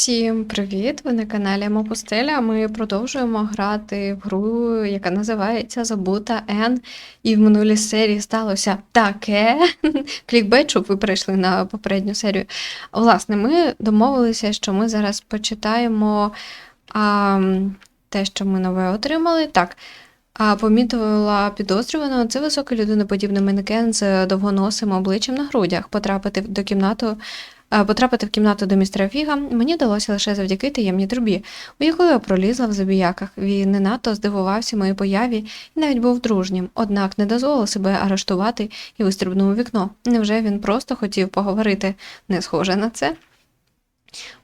Всім привіт! Ви на каналі Мопустеля. Ми продовжуємо грати в гру, яка називається Забута Н. І в минулій серії сталося таке. Клікбейт, щоб ви прийшли на попередню серію. Власне, ми домовилися, що ми зараз почитаємо а, те, що ми нове отримали. Так. А помітила підозрюваного, це високий людиноподібний манекен з довгоносим обличчям на грудях. Потрапити до кімнату Потрапити в кімнату до містера Фіга мені вдалося лише завдяки таємній трубі, у яку я пролізла в забіяках. Він не надто здивувався моїй появі і навіть був дружнім, однак не дозволив себе арештувати і вистрибнув у вікно. Невже він просто хотів поговорити? Не схоже на це.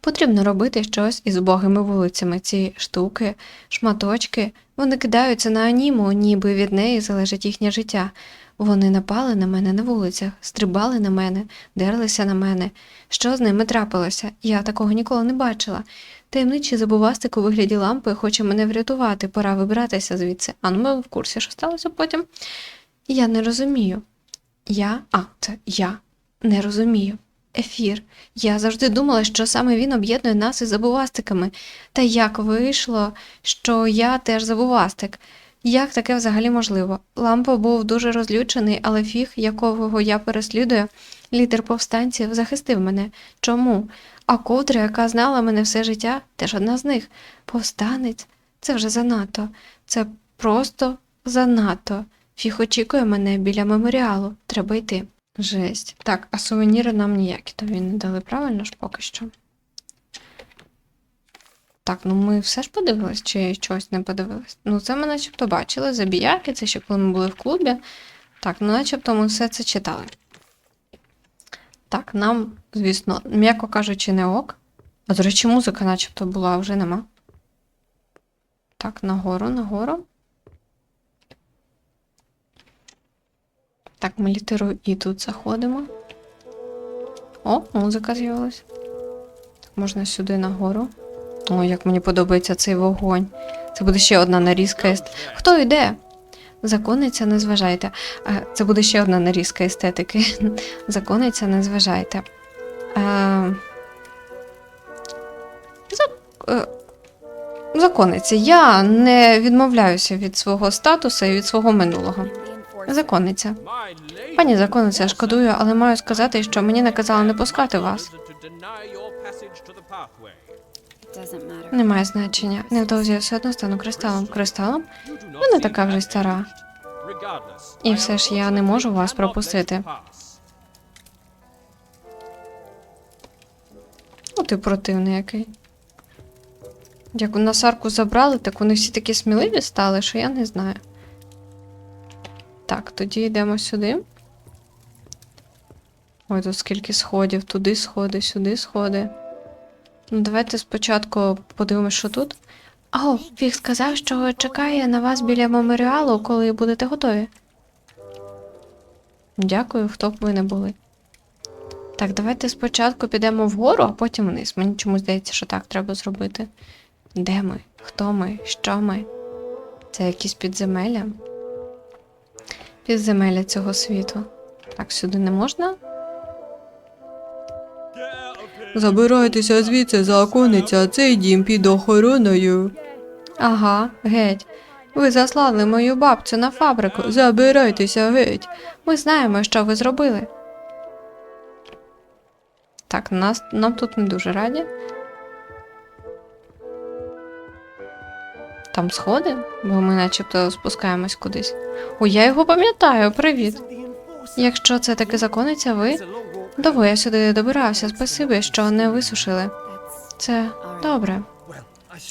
Потрібно робити щось із богими вулицями. Ці штуки, шматочки, вони кидаються на аніму, ніби від неї залежить їхнє життя. Вони напали на мене на вулицях, стрибали на мене, дерлися на мене. Що з ними трапилося? Я такого ніколи не бачила. Таємничий забувастик у вигляді лампи хоче мене врятувати, пора вибратися звідси. А ну ми в курсі, що сталося потім. Я не розумію. Я, а, це я не розумію. Ефір. Я завжди думала, що саме він об'єднує нас із забувастиками. Та як вийшло, що я теж забувастик? Як таке взагалі можливо? Лампа був дуже розлючений, але фіг, якого я переслідую, лідер повстанців, захистив мене. Чому? А ковдра, яка знала мене все життя, теж одна з них. Повстанець? Це вже занадто. Це просто занадто. Фіг очікує мене біля меморіалу. Треба йти. Жесть. Так, а сувеніри нам ніякі тобі не дали, правильно ж поки що? Так, ну ми все ж подивились, чи щось не подивились. Ну, це ми начебто бачили, забіяки, це ще коли ми були в клубі. Так, ну начебто ми все це читали. Так, нам, звісно, м'яко кажучи, не ок. А до речі, музика начебто була, а вже нема. Так, нагору, нагору. Так, ми літерою І тут заходимо. О, музика з'явилась. Так, можна сюди нагору. О, як мені подобається цей вогонь. Це буде ще одна нарізка. ест- Хто йде? Законниця, не зважайте. Це буде ще одна нарізка естетики. Законниця, не зважайте. Е, Законниця, я не відмовляюся від свого статусу і від свого минулого. Законниця. Пані законниця, шкодую, але маю сказати, що мені наказали не пускати вас. Немає значення. Невдовзі я все одно стану кристалом. Кристалом? Ви не така вже стара. І все ж я не можу вас пропустити. Ну, ти противний який. Як нас арку забрали, так вони всі такі сміливі стали, що я не знаю. Так, тоді йдемо сюди. Ой, тут скільки сходів, туди сходи, сюди сходи. Ну, давайте спочатку подивимося, що тут. О, Фіг сказав, що чекає на вас біля меморіалу, коли будете готові. Дякую, хто б ви не були. Так, давайте спочатку підемо вгору, а потім вниз. Мені чомусь здається, що так треба зробити. Де ми? Хто ми? Що ми? Це якісь підземелля? Підземелля цього світу. Так, сюди не можна? Забирайтеся звідси, законниця, цей дім під охороною. Ага, геть. Ви заслали мою бабцю на фабрику. Забирайтеся геть. Ми знаємо, що ви зробили. Так, нас, нам тут не дуже раді. Там сходи, бо ми начебто спускаємось кудись. О, я його пам'ятаю, привіт. Якщо це таки закониться, ви. Довго я сюди добирався, спасибі, що не висушили. Це добре.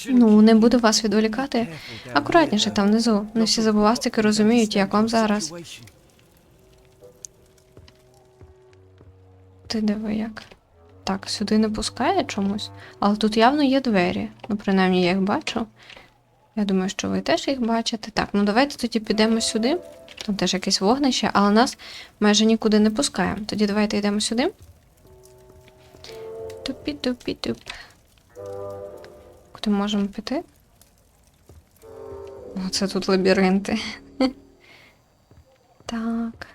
Ну, не буду вас відволікати. Акуратніше там внизу. Не всі забувастики розуміють, як вам зараз. Ти диви як. Так, сюди не пускає чомусь, але тут явно є двері. Ну, принаймні, я їх бачу. Я думаю, що ви теж їх бачите. Так, ну давайте тоді підемо сюди. Там теж якесь вогнище, але нас майже нікуди не пускає. Тоді давайте йдемо сюди. Тупі-тупі-туп. Куди можемо піти? Оце тут лабіринти. Так.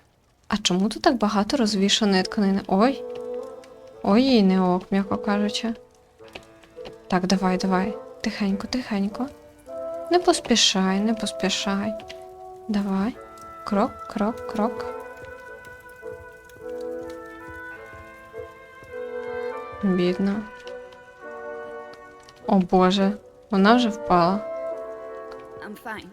А чому тут так багато розвішаної тканини? Ой. Ой, їй не ок, м'яко кажучи. Так, давай, давай. Тихенько, тихенько. Не поспішай, не поспішай. Давай. Крок, крок, крок. Бідно. О Боже, вона вже впала.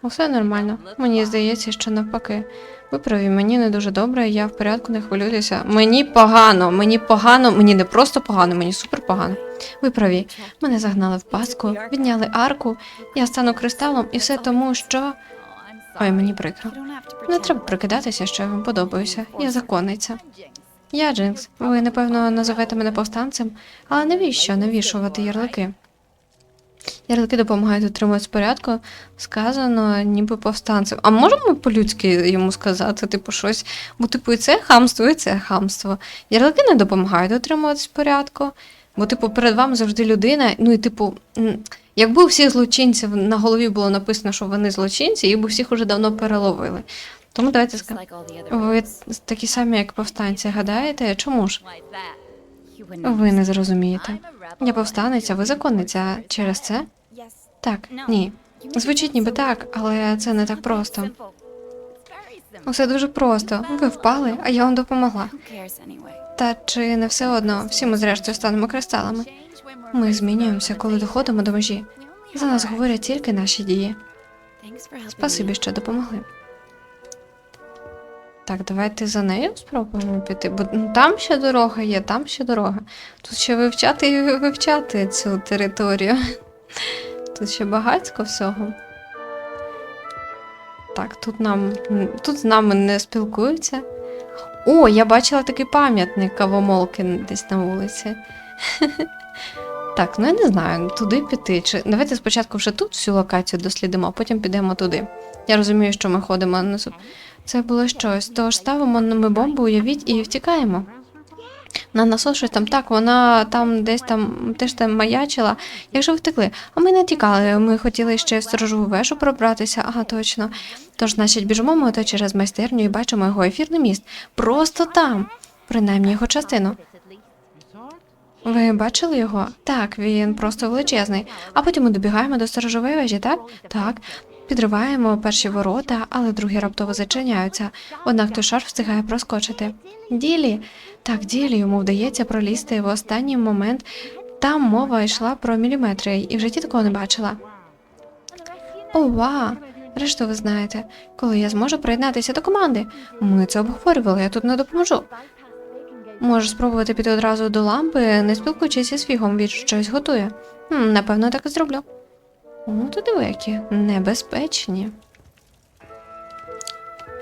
Усе нормально. Мені здається, що навпаки. Ви праві, мені не дуже добре, я в порядку, не хвилюйтеся. Мені погано, мені погано, мені не просто погано, мені супер погано. Ви праві, мене загнали в паску, відняли арку, я стану кристалом, і все тому, що. Ой, мені прикро. Не треба прикидатися, що я вам подобаюся. Я законниця. Я Джинкс. Ви, напевно, називаєте мене повстанцем, але навіщо навішувати ярлики? Ярлики допомагають утримувати порядку, сказано, ніби повстанцем. А можемо по-людськи йому сказати, типу, щось, бо типу і це хамство, і це хамство. Ярлики не допомагають утримуватись в порядку, бо, типу, перед вами завжди людина, ну і типу, якби у всіх злочинців на голові було написано, що вони злочинці, їх би всіх уже давно переловили. Тому давайте скажемо. Ви такі самі, як повстанці, гадаєте? Чому ж? Ви не зрозумієте. Я повстанець, а ви законниця. Через це? Так, ні. Звучить ніби так, але це не так просто. Усе дуже просто. Ви впали, а я вам допомогла. Та чи не все одно, всі ми зрештою станемо кристалами. Ми змінюємося, коли доходимо до межі. За нас говорять тільки наші дії. Спасибі, що допомогли. Так, давайте за нею спробуємо піти, бо ну, там ще дорога є, там ще дорога. Тут ще вивчати і вивчати цю територію. Тут ще багатько всього. Так, тут нам тут з нами не спілкуються. О, я бачила такий пам'ятник кавомолки десь на вулиці. Так, ну я не знаю, туди піти. Чи... Давайте спочатку вже тут всю локацію дослідимо, а потім підемо туди. Я розумію, що ми ходимо на суп. Це було щось. Тож ставимо ми бомбу, уявіть, і втікаємо. На насос щось там так, вона там десь там теж там маячила. Як же втекли? А ми не тікали. Ми хотіли ще в сторожову вежу пробратися, ага, точно. Тож, значить, біжимо ми ото через майстерню і бачимо його ефірний міст. Просто там, принаймні його частину. Ви бачили його? Так, він просто величезний. А потім ми добігаємо до сторожової вежі, так? Так. Підриваємо перші ворота, але другі раптово зачиняються. Однак той шарф встигає проскочити. Ділі. Так, ділі йому вдається пролізти в останній момент. Там мова йшла про міліметри, і в житті такого не бачила. Ова! Решту ви знаєте, коли я зможу приєднатися до команди. Ми це обговорювали, я тут не допоможу. Можеш спробувати піти одразу до лампи, не спілкуючись із фігом, він щось готує. Напевно, так і зроблю. О, то диви, небезпечні.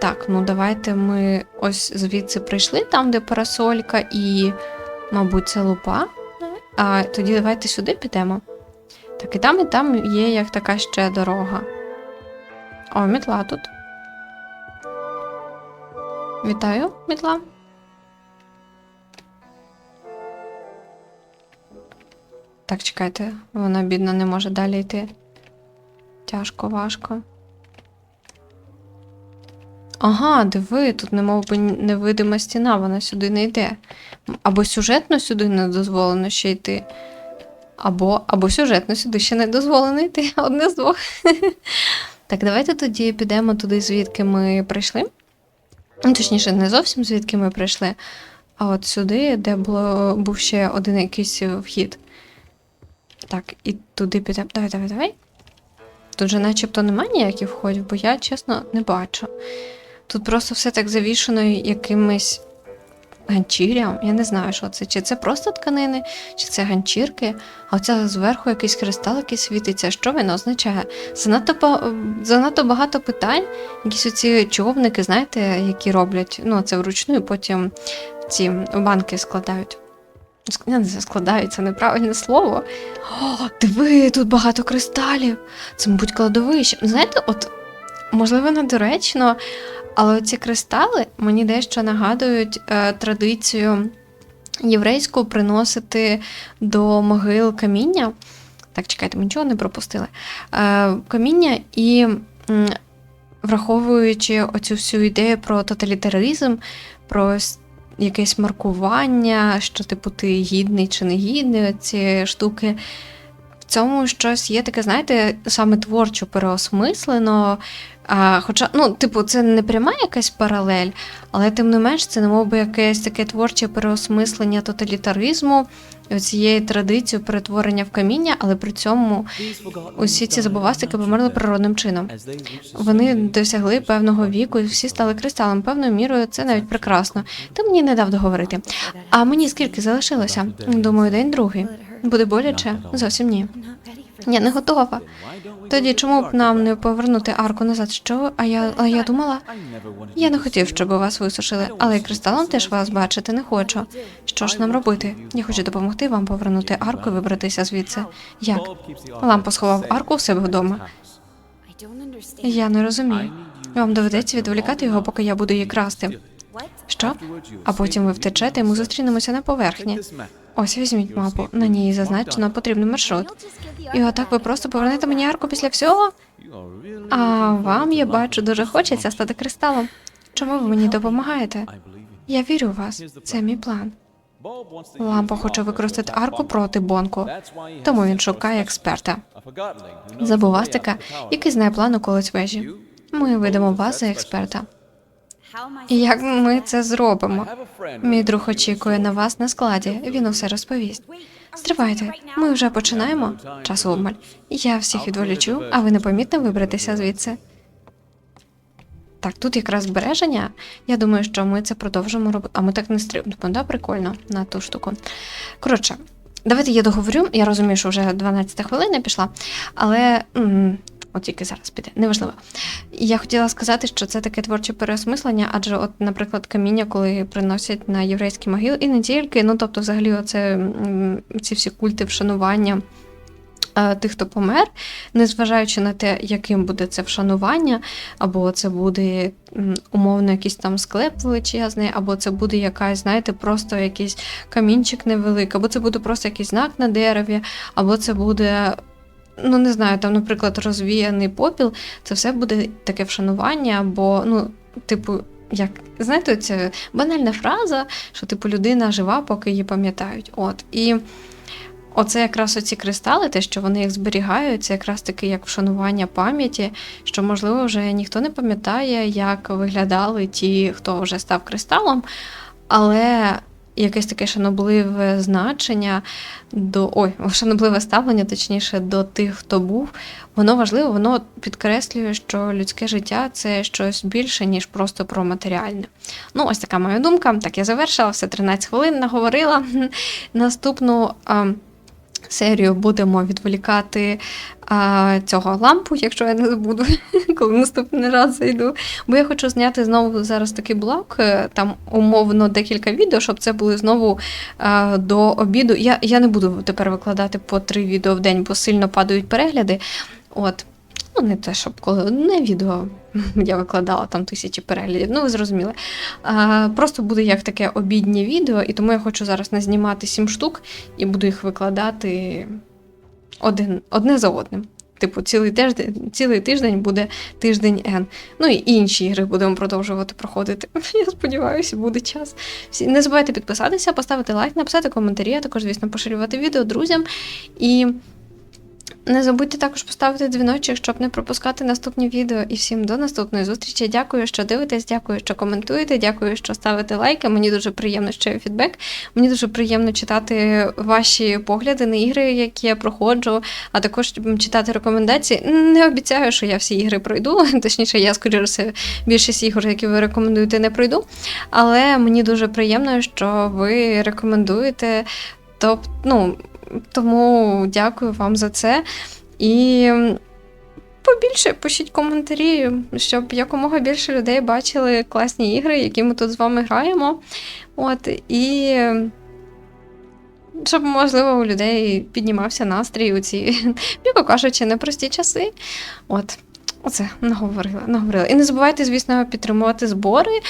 Так, ну давайте ми ось звідси прийшли, там, де парасолька і, мабуть, це лупа. А тоді давайте сюди підемо. Так, і там, і там є як така ще дорога. О, мітла тут. Вітаю, мітла. Так, чекайте, вона бідна не може далі йти. Тяжко, важко. Ага, диви, тут немов би невидима стіна, вона сюди не йде. Або сюжетно сюди не дозволено ще йти. Або, або сюжетно сюди ще не дозволено йти. Одне з двох. Так, давайте тоді підемо туди, звідки ми прийшли. Ну, точніше, не зовсім звідки ми прийшли, а от сюди, де було, був ще один якийсь вхід. Так, і туди підемо. Давай, давай, давай. Тут же начебто немає ніяких входів, бо я, чесно, не бачу. Тут просто все так завішено якимись ганчір'ям. Я не знаю, що це. Чи це просто тканини, чи це ганчірки, а оця зверху якийсь кристал, який світиться. Що він означає? Занадто, занадто багато питань. Якісь оці човники, знаєте, які роблять, ну, це вручну, і потім ці банки складають. Ск- Я не знаю, складають, неправильне слово. О, диви, тут багато кристалів. Це, мабуть, кладовище. Знаєте, от, можливо, недоречно, але ці кристали мені дещо нагадують е, традицію єврейську приносити до могил каміння. Так, чекайте, ми нічого не пропустили. Е, каміння і. Враховуючи оцю всю ідею про тоталітаризм, про якесь маркування, що, типу, ти гідний чи не гідний, ці штуки. В цьому щось є таке, знаєте, саме творчо переосмислено. А, хоча, ну, типу, це не пряма якась паралель, але тим не менш, це немов би якесь таке творче переосмислення тоталітаризму, цієї традиції перетворення в каміння, але при цьому Усі ці забувастики померли природним чином. вони досягли певного віку і всі стали кристалом. Певною мірою це навіть прекрасно. Ти мені не дав договорити. А мені скільки залишилося? Думаю, день другий. Буде боляче? Зовсім ні. Я не готова. Тоді чому б нам не повернути арку назад? Що? А я, а я думала, я не хотів, щоб вас висушили, але кристалом теж вас бачити не хочу. Що ж нам робити? Я хочу допомогти вам повернути арку і вибратися звідси. Як? Лампа сховав арку у себе вдома. Я не розумію. Вам доведеться відволікати його, поки я буду її красти. Що? А потім ви втечете, і ми зустрінемося на поверхні. Ось візьміть мапу. На ній зазначено потрібний маршрут. І отак ви просто повернете мені арку після всього? А вам, я бачу, дуже хочеться стати кристалом. Чому ви мені допомагаєте? Я вірю в вас. Це мій план. Лампа хоче використати арку проти Бонку, тому він шукає експерта. Забувастика, який знає план околиць вежі. Ми видамо вас за експерта. Як ми це зробимо? Мій друг очікує на вас на складі. Він усе розповість. Стривайте, ми вже починаємо. Час обмаль. Я всіх відволічу, а ви непомітно виберетеся звідси. Так, тут якраз збереження. Я думаю, що ми це продовжимо робити. А ми так не стрибнемо. Да, прикольно на ту штуку. Коротше, давайте я договорю. Я розумію, що вже 12 хвилина пішла, але. м, От тільки зараз піде, неважливо. Я хотіла сказати, що це таке творче переосмислення, адже, от, наприклад, каміння, коли приносять на єврейські могили, і не тільки, ну тобто, взагалі, оце ці всі культи вшанування е, тих, хто помер, незважаючи на те, яким буде це вшанування, або це буде умовно якийсь там склеп величезний, або це буде якась, знаєте, просто якийсь камінчик невеликий, або це буде просто якийсь знак на дереві, або це буде. Ну, не знаю, там, наприклад, розвіяний попіл, це все буде таке вшанування, бо, ну, типу, як знаєте, це банальна фраза, що типу людина жива, поки її пам'ятають. От і оце якраз оці кристали, те, що вони їх зберігають, це якраз таки як вшанування пам'яті, що можливо вже ніхто не пам'ятає, як виглядали ті, хто вже став кристалом, але. Якесь таке шанобливе значення до ой, шанобливе ставлення, точніше, до тих, хто був, воно важливо, воно підкреслює, що людське життя це щось більше, ніж просто про матеріальне. Ну, ось така моя думка. Так, я завершила, все 13 хвилин наговорила. Наступну а, серію будемо відволікати а, цього лампу, якщо я не забуду, коли наступний раз зайду. Бо я хочу зняти знову зараз такий блок, е, там умовно декілька відео, щоб це були знову а, до обіду. Я, я не буду тепер викладати по три відео в день, бо сильно падають перегляди. От. Ну, не те, щоб коли одне відео я викладала там тисячі переглядів, ну ви зрозуміли. А, просто буде як таке обіднє відео, і тому я хочу зараз назнімати сім штук і буду їх викладати один, одне за одним. Типу, цілий тиждень, цілий тиждень буде тиждень N. Ну і інші ігри будемо продовжувати проходити. Я сподіваюся, буде час. Всі не забувайте підписатися, поставити лайк, написати коментарі, а також, звісно, поширювати відео друзям. І не забудьте також поставити дзвіночок, щоб не пропускати наступні відео. І всім до наступної зустрічі. Дякую, що дивитесь, дякую, що коментуєте, дякую, що ставите лайки. Мені дуже приємно, що є фідбек. Мені дуже приємно читати ваші погляди на ігри, які я проходжу, а також читати рекомендації. Не обіцяю, що я всі ігри пройду. Точніше, я скоріше більшість ігор, які ви рекомендуєте, не пройду. Але мені дуже приємно, що ви рекомендуєте. Тобто, ну, тому дякую вам за це. І побільше пишіть коментарі, щоб якомога більше людей бачили класні ігри, які ми тут з вами граємо. От, і щоб, можливо, у людей піднімався настрій у ці, м'яко кажучи, непрості часи. От, оце наговорила, наговорила. І не забувайте, звісно, підтримувати збори.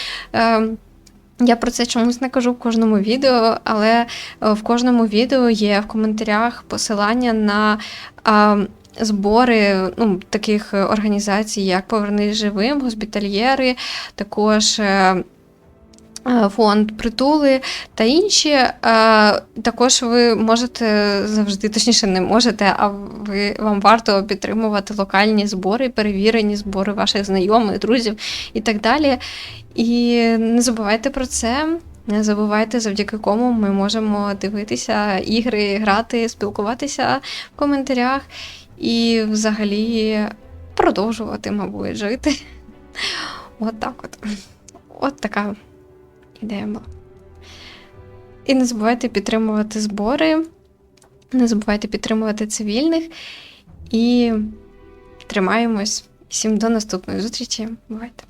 Е, я про це чомусь не кажу в кожному відео, але е, в кожному відео є в коментарях посилання на збори ну, таких організацій, як Повернись живим, госпітальєри, також. Е, фонд притули та інші. Е, Також ви можете завжди, точніше, не можете, а ви вам варто підтримувати локальні збори, перевірені збори ваших знайомих, друзів і так далі. І не забувайте про це. Не забувайте, завдяки кому ми можемо дивитися ігри, грати, спілкуватися в коментарях і взагалі продовжувати, мабуть, жити. От так от. От така була. І не забувайте підтримувати збори, не забувайте підтримувати цивільних і тримаємось. Всім до наступної зустрічі. Бувайте!